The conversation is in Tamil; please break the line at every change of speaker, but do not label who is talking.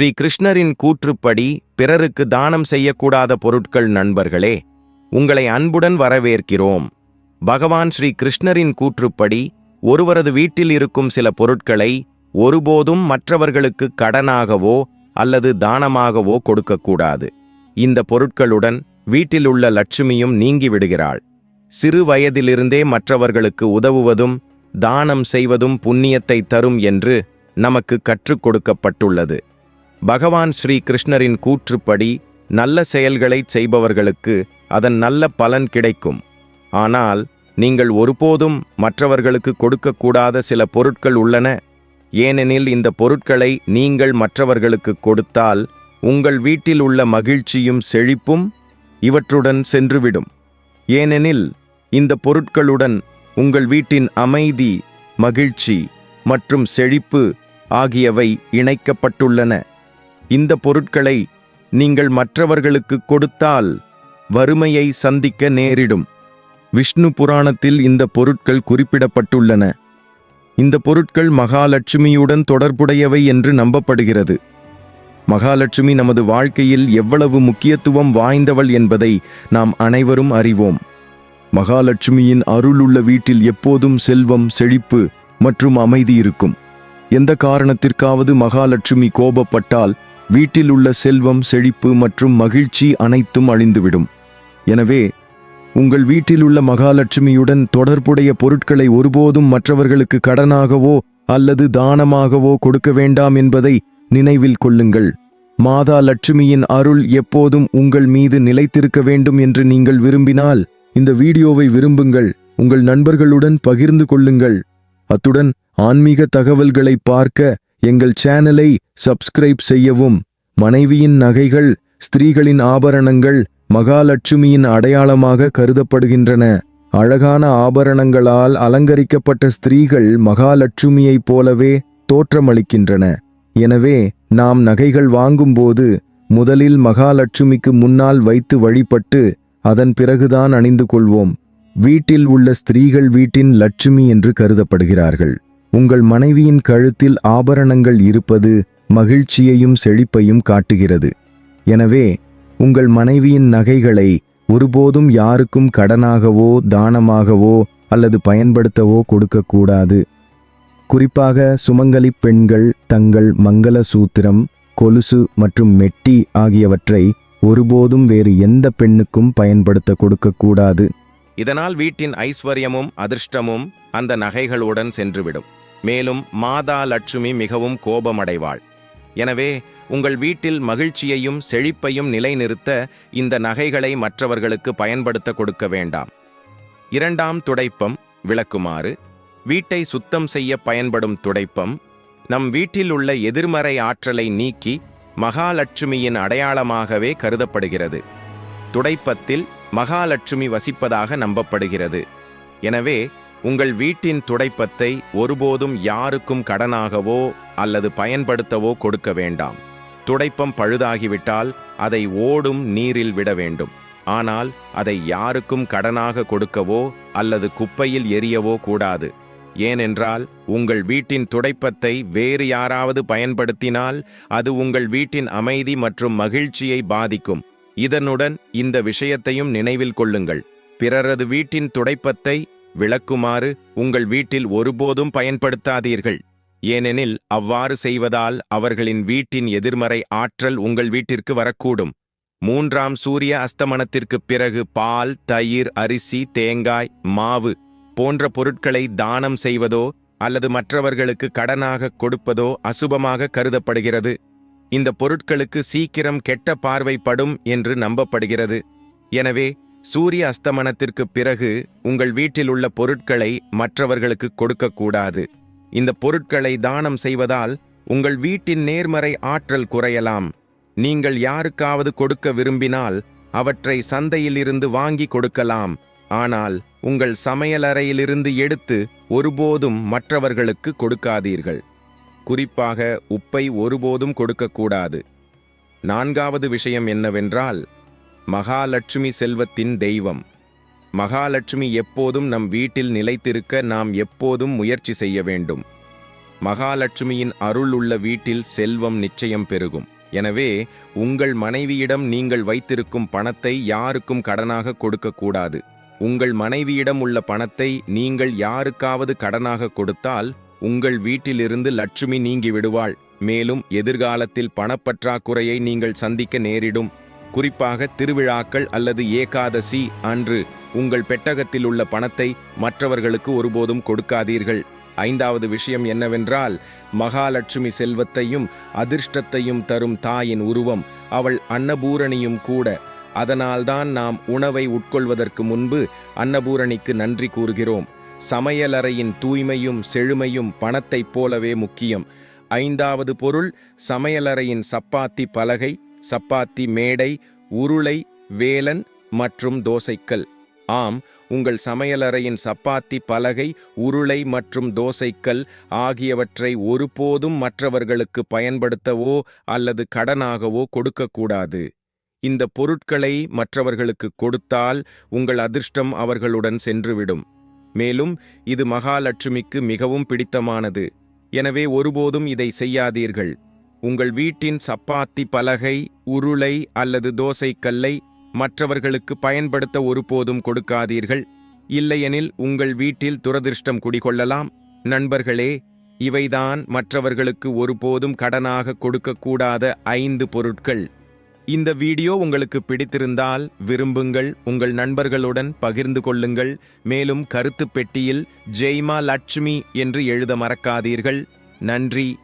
ஸ்ரீ கிருஷ்ணரின் கூற்றுப்படி பிறருக்கு தானம் செய்யக்கூடாத பொருட்கள் நண்பர்களே உங்களை அன்புடன் வரவேற்கிறோம். பகவான் ஸ்ரீ கிருஷ்ணரின் கூற்றுப்படி ஒருவரது வீட்டில் இருக்கும் சில பொருட்களை ஒருபோதும் மற்றவர்களுக்கு கடனாகவோ அல்லது தானமாகவோ கொடுக்கக்கூடாது. இந்த பொருட்களுடன் வீட்டில் உள்ள லட்சுமியும் நீங்கிவிடுகிறாள். சிறு வயதிலிருந்தே மற்றவர்களுக்கு உதவுவதும் தானம் செய்வதும் புண்ணியத்தை தரும் என்று நமக்கு கற்றுக் கொடுக்கப்பட்டுள்ளது. பகவான் ஸ்ரீ கிருஷ்ணரின் கூற்றுப்படி நல்ல செயல்களைச் செய்பவர்களுக்கு அதன் நல்ல பலன் கிடைக்கும். ஆனால் நீங்கள் ஒருபோதும் மற்றவர்களுக்கு கொடுக்கக்கூடாத சில பொருட்கள் உள்ளன. ஏனெனில் இந்த பொருட்களை நீங்கள் மற்றவர்களுக்கு கொடுத்தால் உங்கள் வீட்டில் உள்ள மகிழ்ச்சியும் செழிப்பும் இவற்றுடன் சென்றுவிடும். ஏனெனில் இந்த பொருட்களுடன் உங்கள் வீட்டின் அமைதி மகிழ்ச்சி மற்றும் செழிப்பு ஆகியவை இணைக்கப்பட்டுள்ளன. இந்த பொருட்களை நீங்கள் மற்றவர்களுக்கு கொடுத்தால் வறுமையை சந்திக்க நேரிடும். விஷ்ணு புராணத்தில் இந்த பொருட்கள் குறிப்பிடப்பட்டுள்ளன. இந்த பொருட்கள் மகாலட்சுமியுடன் தொடர்புடையவை என்று நம்பப்படுகிறது. மகாலட்சுமி நமது வாழ்க்கையில் எவ்வளவு முக்கியத்துவம் வாய்ந்தவள் என்பதை நாம் அனைவரும் அறிவோம். மகாலட்சுமியின் அருளுள்ள வீட்டில் எப்போதும் செல்வம் செழிப்பு மற்றும் அமைதி இருக்கும். எந்த காரணத்திற்காவது மகாலட்சுமி கோபப்பட்டால் வீட்டில் உள்ள செல்வம் செழிப்பு மற்றும் மகிழ்ச்சி அனைத்தும் அழிந்துவிடும். எனவே உங்கள் வீட்டில் உள்ள மகாலட்சுமியுடன் தொடர்புடைய பொருட்களை ஒருபோதும் மற்றவர்களுக்கு கடனாகவோ அல்லது தானமாகவோ கொடுக்க வேண்டாம் என்பதை நினைவில் கொள்ளுங்கள். மாதா லட்சுமியின் அருள் எப்போதும் உங்கள் மீது நிலைத்திருக்க வேண்டும் என்று நீங்கள் விரும்பினால் இந்த வீடியோவை விரும்புங்கள் உங்கள் நண்பர்களுடன் பகிர்ந்து கொள்ளுங்கள். அத்துடன் ஆன்மீக தகவல்களை பார்க்க எங்கள் சேனலை சப்ஸ்கிரைப் செய்யவும். மனைவியின் நகைகள் ஸ்திரீகளின் ஆபரணங்கள் மகாலட்சுமியின் அடையாளமாக கருதப்படுகின்றன. அழகான ஆபரணங்களால் அலங்கரிக்கப்பட்ட ஸ்திரீகள் மகாலட்சுமியைப் போலவே தோற்றமளிக்கின்றன. எனவே நாம் நகைகள் வாங்கும்போது முதலில் மகாலட்சுமிக்கு முன்னால் வைத்து வழிபட்டு அதன் பிறகுதான் அணிந்து கொள்வோம். வீட்டில் உள்ள ஸ்திரீகள் வீட்டின் லட்சுமி என்று கருதப்படுகிறார்கள். உங்கள் மனைவியின் கழுத்தில் ஆபரணங்கள் இருப்பது மகிழ்ச்சியையும் செழிப்பையும் காட்டுகிறது. எனவே உங்கள் மனைவியின் நகைகளை ஒருபோதும் யாருக்கும் கடனாகவோ தானமாகவோ அல்லது பயன்படுத்தவோ கொடுக்கக்கூடாது. குறிப்பாக சுமங்கலி பெண்கள் தங்கள் மங்கள சூத்திரம் கொலுசு மற்றும் மெட்டி ஆகியவற்றை ஒருபோதும் வேறு எந்த பெண்ணுக்கும் பயன்படுத்த கொடுக்கக்கூடாது.
இதனால் வீட்டின் ஐஸ்வர்யமும் அதிர்ஷ்டமும் அந்த நகைகளுடன் சென்றுவிடும். மேலும் மாதா லட்சுமி மிகவும் கோபமடைவாள். எனவே உங்கள் வீட்டில் மகிழ்ச்சியையும் செழிப்பையும் நிலைநிறுத்த இந்த நகைகளை மற்றவர்களுக்கு பயன்படுத்த கொடுக்க வேண்டாம். இரண்டாம் துடைப்பம் விளக்குமாறு. வீட்டை சுத்தம் செய்ய பயன்படும் துடைப்பம். நம் வீட்டில் உள்ள எதிர்மறை ஆற்றலை நீக்கி மகாலட்சுமியின் அடையாளமாகவே கருதப்படுகிறது. துடைப்பத்தில் மகாலட்சுமி வசிப்பதாக நம்பப்படுகிறது. எனவே உங்கள் வீட்டின் துடைப்பத்தை ஒருபோதும் யாருக்கும் கடனாகவோ அல்லது பயன்படுத்தவோ கொடுக்க வேண்டாம். துடைப்பம் பழுதாகிவிட்டால் அதை ஓடும் நீரில் விட வேண்டும். ஆனால் அதை யாருக்கும் கடனாக கொடுக்கவோ அல்லது குப்பையில் எரியவோ கூடாது. ஏனென்றால் உங்கள் வீட்டின் துடைப்பத்தை வேறு யாராவது பயன்படுத்தினால் அது உங்கள் வீட்டின் அமைதி மற்றும் மகிழ்ச்சியை பாதிக்கும். இதனுடன் இந்த விஷயத்தையும் நினைவில் கொள்ளுங்கள். பிறரது வீட்டின் துடைப்பத்தை விளக்குமாறு உங்கள் வீட்டில் ஒருபோதும் பயன்படுத்தாதீர்கள். ஏனெனில் அவ்வாறு செய்வதால் அவர்களின் வீட்டின் எதிர்மறை ஆற்றல் உங்கள் வீட்டிற்கு வரக்கூடும். மூன்றாம் சூரிய அஸ்தமனத்திற்குப் பிறகு பால் தயிர் அரிசி தேங்காய் மாவு போன்ற பொருட்களை தானம் செய்வதோ அல்லது மற்றவர்களுக்கு கடனாக கொடுப்பதோ அசுபமாக கருதப்படுகிறது. இந்த பொருட்களுக்கு சீக்கிரம் கெட்ட பார்வைப்படும் என்று நம்பப்படுகிறது. எனவே சூரிய அஸ்தமனத்திற்குப் பிறகு உங்கள் வீட்டில் உள்ள பொருட்களை மற்றவர்களுக்கு கொடுக்கக்கூடாது. இந்த பொருட்களை தானம் செய்வதால் உங்கள் வீட்டின் நேர்மறை ஆற்றல் குறையலாம். நீங்கள் யாருக்காவது கொடுக்க விரும்பினால் அவற்றை சந்தையிலிருந்து வாங்கி கொடுக்கலாம். ஆனால் உங்கள் சமையலறையிலிருந்து எடுத்து ஒருபோதும் மற்றவர்களுக்கு கொடுக்காதீர்கள். குறிப்பாக உப்பை ஒருபோதும் கொடுக்கக்கூடாது. நான்காவது விஷயம் என்னவென்றால் மகாலட்சுமி செல்வத்தின் தெய்வம். மகாலட்சுமி எப்போதும் நம் வீட்டில் நிலைத்திருக்க நாம் எப்போதும் முயற்சி செய்ய வேண்டும். மகாலட்சுமியின் அருள் உள்ள வீட்டில் செல்வம் நிச்சயம் பெருகும். எனவே உங்கள் மனைவியிடம் நீங்கள் வைத்திருக்கும் பணத்தை யாருக்கும் கடனாக கொடுக்கக்கூடாது உங்கள் மனைவியிடம் உள்ள பணத்தை நீங்கள் யாருக்காவது கடனாக கொடுத்தால் உங்கள் வீட்டிலிருந்து லட்சுமி நீங்கி விடுவாள். மேலும் எதிர்காலத்தில் பணப்பற்றாக்குறையை நீங்கள் சந்திக்க நேரிடும். குறிப்பாக திருவிழாக்கள் அல்லது ஏகாதசி அன்று உங்கள் பெட்டகத்தில் உள்ள பணத்தை மற்றவர்களுக்கு ஒருபோதும் கொடுக்காதீர்கள். ஐந்தாவது விஷயம் என்னவென்றால் மகாலட்சுமி செல்வத்தையும் அதிர்ஷ்டத்தையும் தரும் தாயின் உருவம் அவள் அன்னபூரணியும் கூட. அதனால்தான் நாம் உணவை உட்கொள்வதற்கு முன்பு அன்னபூரணிக்கு நன்றி கூறுகிறோம். சமையலறையின் தூய்மையும் செழுமையும் பணத்தைப் போலவே முக்கியம். ஐந்தாவது பொருள் சமையலறையின் சப்பாத்தி பலகை சப்பாத்தி மேடை உருளை வேலன் மற்றும் தோசைக்கல். ஆம் உங்கள் சமையலறையின் சப்பாத்தி பலகை உருளை மற்றும் தோசைக்கல் ஆகியவற்றை ஒருபோதும் மற்றவர்களுக்கு பயன்படுத்தவோ அல்லது கடனாகவோ கொடுக்கக்கூடாது. இந்த பொருட்களை மற்றவர்களுக்கு கொடுத்தால் உங்கள் அதிர்ஷ்டம் அவர்களுடன் சென்றுவிடும். மேலும் இது மகாலட்சுமிக்கு மிகவும் பிடித்தமானது. எனவே ஒருபோதும் இதை செய்யாதீர்கள். உங்கள் வீட்டின் சப்பாத்தி பலகை உருளை அல்லது தோசைக்கல்லை மற்றவர்களுக்கு பயன்படுத்த ஒருபோதும் கொடுக்காதீர்கள். இல்லையெனில் உங்கள் வீட்டில் துரதிர்ஷ்டம் குடிகொள்ளலாம். நண்பர்களே இவைதான் மற்றவர்களுக்கு ஒருபோதும் கடனாக கொடுக்கக்கூடாத ஐந்து பொருட்கள். இந்த வீடியோ உங்களுக்கு பிடித்திருந்தால் விரும்புங்கள். உங்கள் நண்பர்களுடன் பகிர்ந்து கொள்ளுங்கள். மேலும் கருத்து பெட்டியில் ஜெய்மா லட்சுமி என்று எழுத மறக்காதீர்கள். நன்றி.